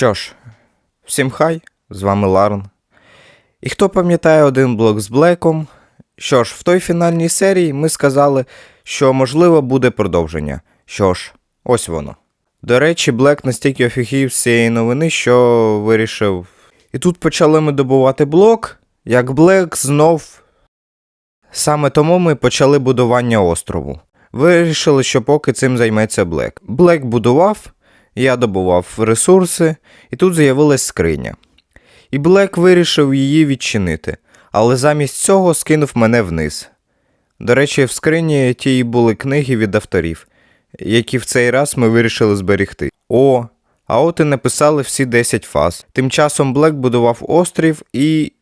Що ж, всім хай, з вами Ларн. І хто пам'ятає один блок з Блеком? Що ж, в той фінальній серії ми сказали, що можливо буде продовження. Що ж, ось воно. До речі, Блек настільки офігів з цієї новини, що вирішив. І тут почали ми добувати блок, як Блек знов. Саме тому ми почали будування острову. Вирішили, що поки цим займеться Блек. Блек будував, я добував ресурси, і тут з'явилась скриня. І Блек вирішив її відчинити, але замість цього скинув мене вниз. До речі, в скрині тії були книги від авторів, які в цей раз ми вирішили зберегти. О, а от і написали всі 10 фаз. Тим часом Блек будував острів і.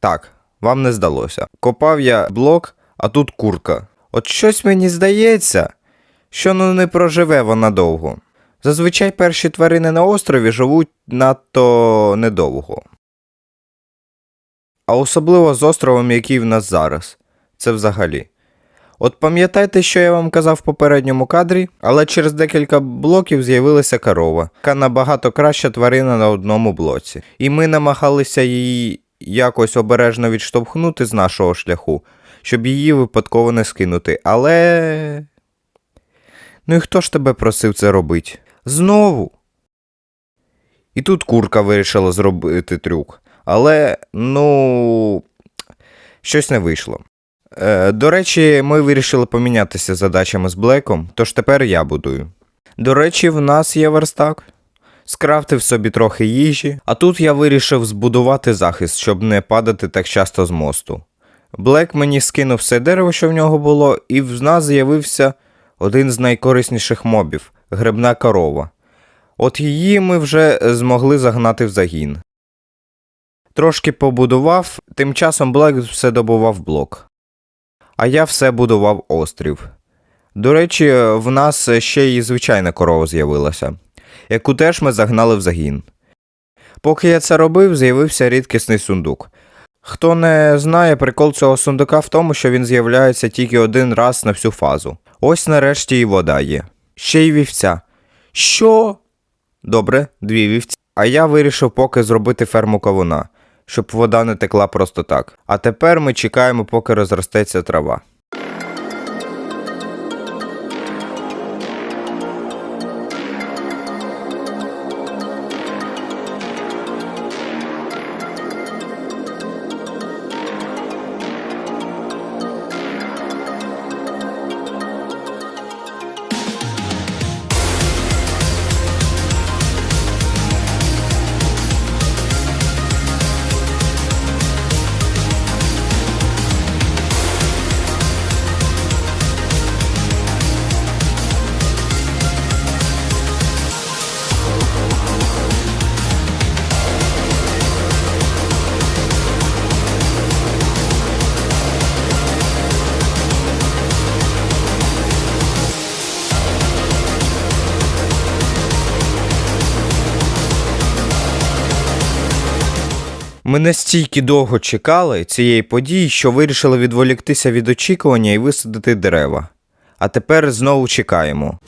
Так, вам не здалося. Копав я блок, а тут курка. От щось мені здається, що ну не проживе вона довго. Зазвичай перші тварини на острові живуть надто недовго. А особливо з островом, який в нас зараз. Це взагалі. От пам'ятайте, що я вам казав в попередньому кадрі, але через декілька блоків з'явилася корова, яка набагато краща тварина на одному блоці. І ми намагалися її якось обережно відштовхнути з нашого шляху, щоб її випадково не скинути. Але. Ну і хто ж тебе просив це робити? Знову. І тут курка вирішила зробити трюк. Але, ну, щось не вийшло. Е, до речі, ми вирішили помінятися задачами з Блеком, тож тепер я будую. До речі, в нас є верстак. Скрафтив собі трохи їжі, а тут я вирішив збудувати захист, щоб не падати так часто з мосту. Блек мені скинув все дерево, що в нього було, і в нас з'явився один з найкорисніших мобів грибна корова. От її ми вже змогли загнати в загін. Трошки побудував, тим часом Блек все добував блок. А я все будував острів. До речі, в нас ще й звичайна корова з'явилася, яку теж ми загнали в загін. Поки я це робив, з'явився рідкісний сундук. Хто не знає, прикол цього сундука в тому, що він з'являється тільки один раз на всю фазу. Ось нарешті і вода є. Ще й вівця. Що? Добре, дві вівці. А я вирішив поки зробити ферму кавуна, щоб вода не текла просто так. А тепер ми чекаємо, поки розростеться трава. Ми настільки довго чекали цієї події, що вирішили відволіктися від очікування і висадити дерева. А тепер знову чекаємо.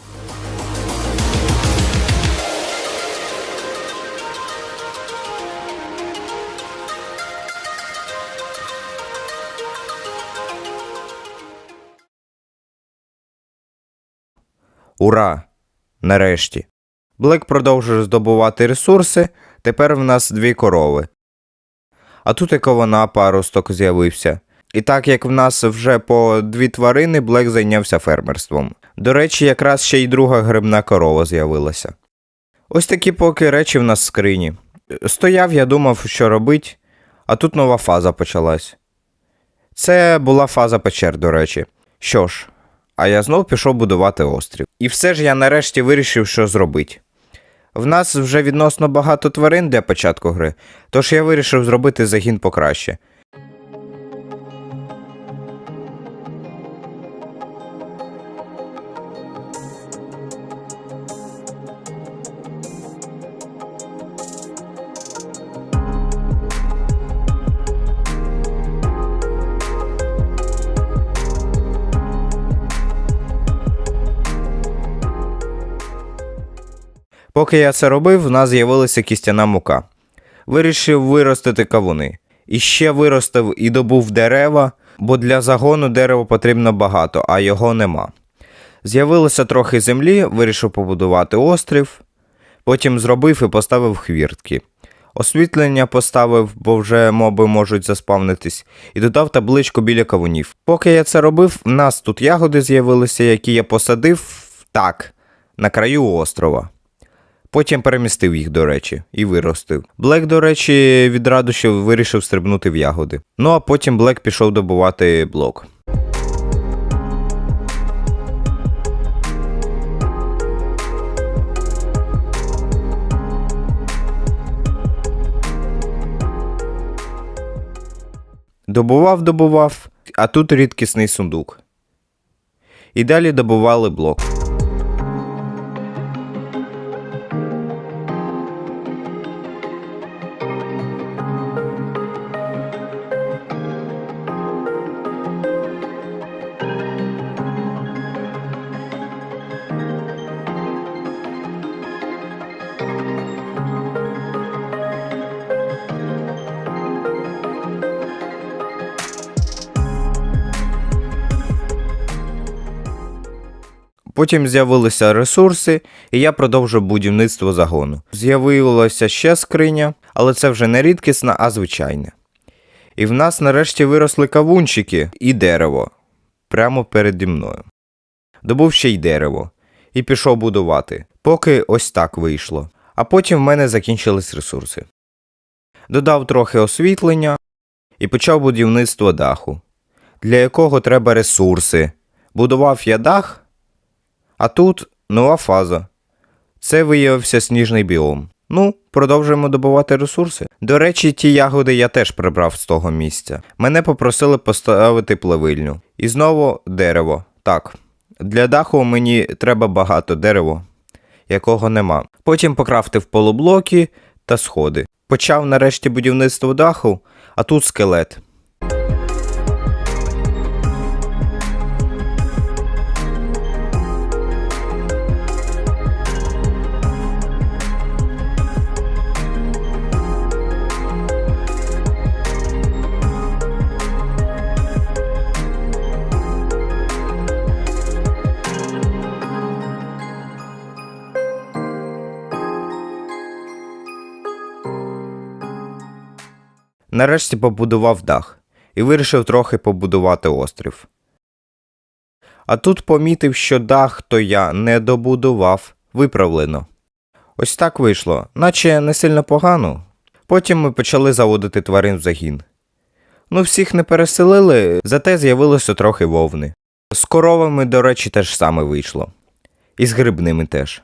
Ура! Нарешті. Блек продовжує здобувати ресурси. Тепер в нас дві корови. А тут і кована паросток з'явився. І так як в нас вже по дві тварини, Блек зайнявся фермерством. До речі, якраз ще й друга грибна корова з'явилася. Ось такі поки речі в нас в скрині. Стояв, я думав, що робить, а тут нова фаза почалась. Це була фаза печер, до речі. Що ж, а я знов пішов будувати острів. І все ж я нарешті вирішив, що зробити. В нас вже відносно багато тварин для початку гри, тож я вирішив зробити загін покраще. Поки я це робив, в нас з'явилася кістяна мука. Вирішив виростити кавуни. І ще виростив і добув дерева, бо для загону дерева потрібно багато, а його нема. З'явилося трохи землі, вирішив побудувати острів, потім зробив і поставив хвіртки. Освітлення поставив, бо вже моби можуть заспавнитись, і додав табличку біля кавунів. Поки я це робив, в нас тут ягоди з'явилися, які я посадив так, на краю острова. Потім перемістив їх, до речі, і виростив. Блек, до речі, від радощів вирішив стрибнути в ягоди. Ну а потім Блек пішов добувати блок. Добував, добував, а тут рідкісний сундук. І далі добували блок. Потім з'явилися ресурси, і я продовжив будівництво загону. З'явилася ще скриня, але це вже не рідкісна, а звичайна. І в нас нарешті виросли кавунчики і дерево прямо переді мною. Добув ще й дерево і пішов будувати, поки ось так вийшло. А потім в мене закінчились ресурси. Додав трохи освітлення і почав будівництво даху, для якого треба ресурси. Будував я дах. А тут нова фаза. Це виявився сніжний біом. Ну, продовжуємо добувати ресурси. До речі, ті ягоди я теж прибрав з того місця. Мене попросили поставити плавильню. І знову дерево. Так, для даху мені треба багато дерева, якого нема. Потім покрафтив полублоки та сходи. Почав нарешті будівництво даху, а тут скелет. Нарешті побудував дах і вирішив трохи побудувати острів. А тут помітив, що дах то я не добудував, виправлено. Ось так вийшло, наче не сильно погано. Потім ми почали заводити тварин в загін. Ну, всіх не переселили, зате з'явилося трохи вовни. З коровами, до речі, теж саме вийшло. І з грибними теж.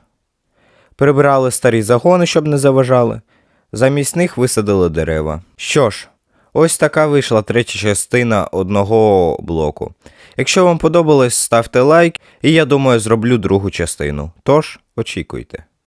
Прибирали старі загони, щоб не заважали. Замість них висадили дерева. Що ж, ось така вийшла третя частина одного блоку. Якщо вам подобалось, ставте лайк, і я думаю, зроблю другу частину. Тож, очікуйте.